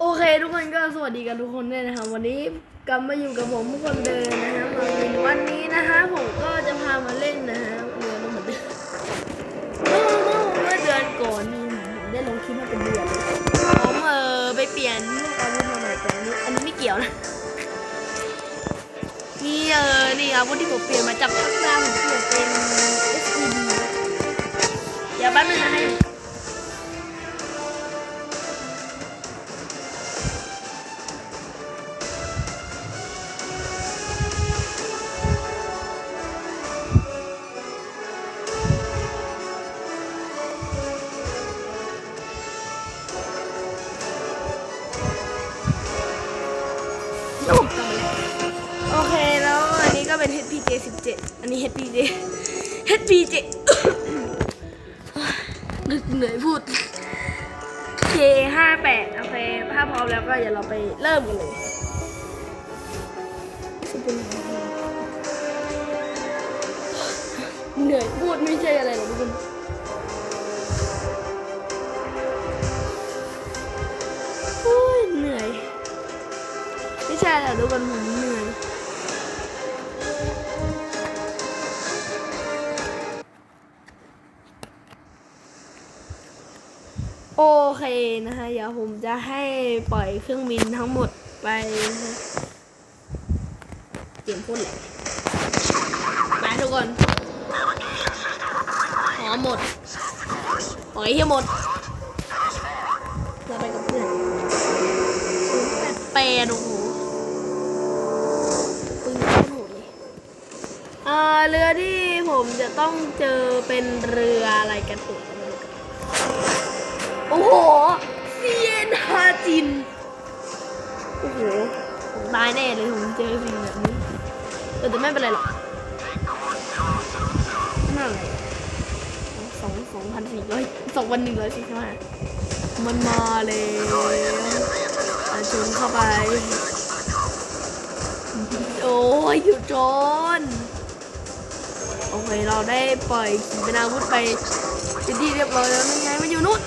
โอเคทุกคนก็สวัสดีกันทุกคนด้วยนะครับวันนี้กลับมาอยู่กับผมคนเดิมนะฮะวันนี้นะฮะผมก็จะพามาเล่นนะฮะเรือลงเหมือนเดิมเมื่อเมื่อเมื่อเดือนก่อนนี่ผมได้ลงคลิปมาเป็นเดือนผมเออไปเปลี่ยนลูกอาวุธมาใหม่แต่อันนี้อันนี้ไม่เกี่ยวนะนี่เออนี่อาวุธที่ผมเปลี่ยนมาจากพักดาวผมเปลี่ยนเป็น SED อย่าแป๊บนึงนะ เป็น HPJ 17 อันนี้ HPJ HPJ นึกเหนื่อยพูด J 5 8 โอเคถ้าพร้อมแล้วก็อย่าเราไปเริ่มกันเลยเหนื่อยพูดไม่ใช่อะไรหรอกทุกคนโอ้ยเหนื่อย ไม่ใช่แหละทุกคนผม โอเคนะฮะเดี๋ยวผมจะให้ปล่อยเครื่องบินทั้งหมดไปเตรียมพ่นแหละไปทุกคนหอมหมดปล่อยให้หมดเราไปกับเพื่อนแปดแปดโอ้โหปืนโคตรโหดเลยอ่าเรือที่ผมจะต้องเจอเป็นเรืออะไรกันตุก อ้โห เซียนฮาจิน โอ้โหผมตายแน่เลยผมเจอสิ่งแบบนี้ เออแต่ไม่เป็นไรหรอกนั่นอะไรสองสองพันสี่ร้อยสองพันหนึ่งร้อยสี่สิบห้ามันมาแล้วอะชนเข้าไป โอ้ยหยุดโจนโอเค เราได้ปล่อยขีปนาวุธไปเป็นที่เรียบร้อยแล้วนั่นไงมันอยู่นู่น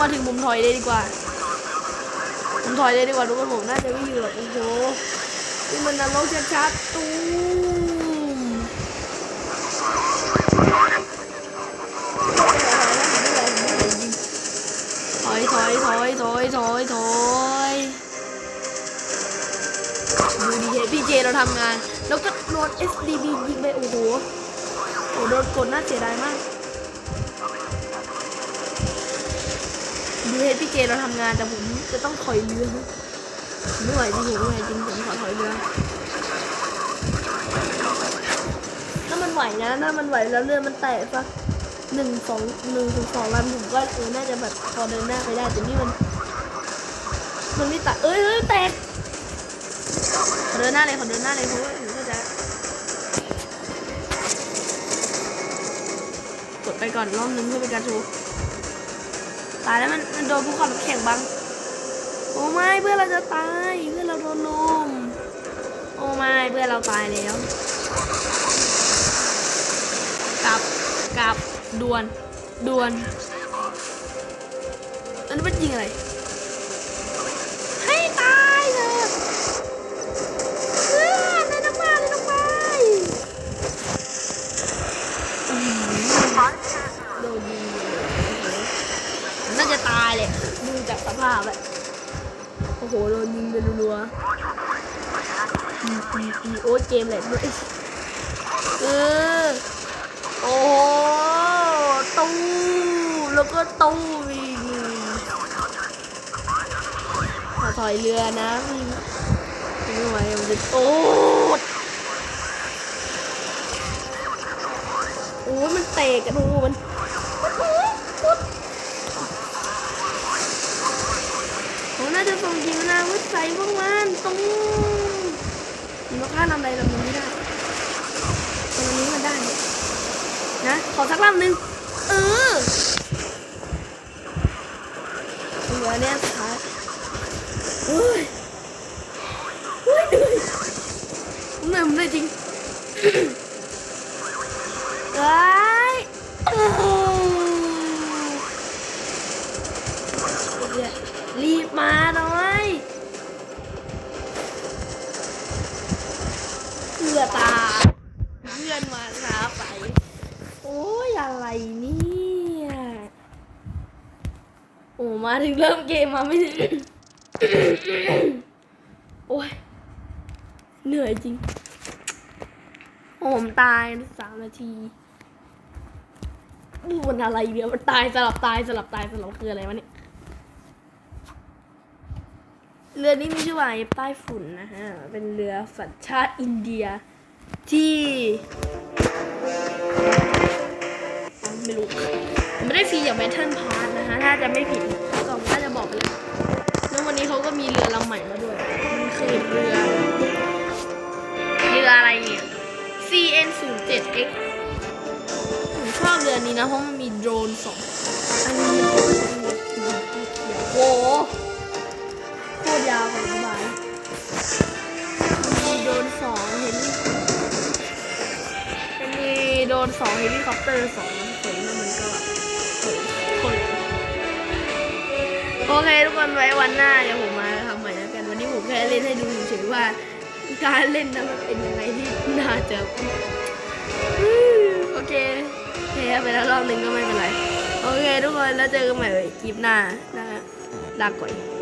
มาถึงผมถอยเลยดีกว่าผมถอยเลยดีกว่าทุกคนผมน่าจะไม่อยู่หรอกโอ้โหนี่มันนรกชัดๆตูมถอยถอยถอยถอยถอยถอยดูดีเพี่เจเราทำงาน แล้วก็โดน SDB ยิงไปโอ้โหโอ้โดนกดน่าเสียดายมาก ดูเฮพี่เจเราทำงานแต่ผมจะต้องถอยเรือไม่ไหวจริงผมไม่ไหวจริงผมขอถอยเรือถ้ามันไหวนะถ้ามันไหวแล้วเรือมันแตกสักหนึ่งสองหนึ่งถึงสองลำผมก็เออน่าจะแบบพอเดินหน้าไปได้แต่นี่มัน มันไม่แตกเอ้ยเอ้ยแตกขอเดินหน้าเลยขอเดินหน้าเลยเพราะว่าผมก็จะกดไปก่อนรอบนึงเพื่อเป็นการโชว์ ตายแล้วมันมันโดนภูเขาน้ำแข็งบัง โอ้ไม่เพื่อนเราจะตายเพื่อนเราโดนลุมโอ้ไม่เพื่อนเราตายแล้วกลับกลับด่วนด่วนอันนี้เป็นยิงอะไราแบบโอ้โหโดนยิงไปรัวๆอีอีโอ้เกมแหละด้วยเออโอ้โหตู้แล้วก็ตู้อีกขอถอยเรือนะพี่ไม่ไหวมันจะตูดโอ้มันเตะกันโอ้โหมัน ดีมนาวิใส่พวกมันตรงมันก็ฆ่าทำอะไรเรามันไม่ได้ตรงนี้มันได้เนี่ยนะ ขอสักลำหนึ่งเออเหลือเนี่ย เบื่อตาหเพื่อนมาช้าไป โอ้ยอะไรเนี่ยโอ้มาถึงเริ่มเกมมาไม่ถึงโอ้ยเหนื่อยจริงโอ้มตายสามนาทีมันอะไรเดียวมันตายสลับตายสลับตายสลับคืออะไรวะเนี่ย เรือนี้มีชื่อว่าไอ้ใต้ฝุ่นนะฮะ เป็นเรือสัญชาติอินเดีย ที่ ไม่รู้ไม่ได้ฟรีอย่างแมทเทิลพาร์ทนะฮะ ถ้าจะไม่ผิดก็น่าจะบอกไปเลยแล้ววันนี้เขาก็มีเรือลำใหม่มาด้วย มันคือเรือ เรืออะไรเนี่ย CN 0 7 X ผมชอบเรือนี้นะ เพราะมันมีโดรนสองอันนี้โอ้โหโคตร ยาวของสบายมีโดนสองเห็นมีโดนสองเฮลิคอปเตอร์สองเห็นแล้วมันก็แบบโอ้โหโคตรโอเคทุกคนไว้วันหน้าเดี๋ยวผมมาทำใหม่แล้วกันวันนี้ผมแค่เล่นให้ดูเฉยๆว่า การเล่นนั้นมันเป็นยังไงที่น่าจะโอเคแพ้ไปแล้วรอบหนึ่งก็ไม่เป็นไร โอเคทุกคนแล้วเจอกันใหม่คลิปหน้านะฮะลาก่อน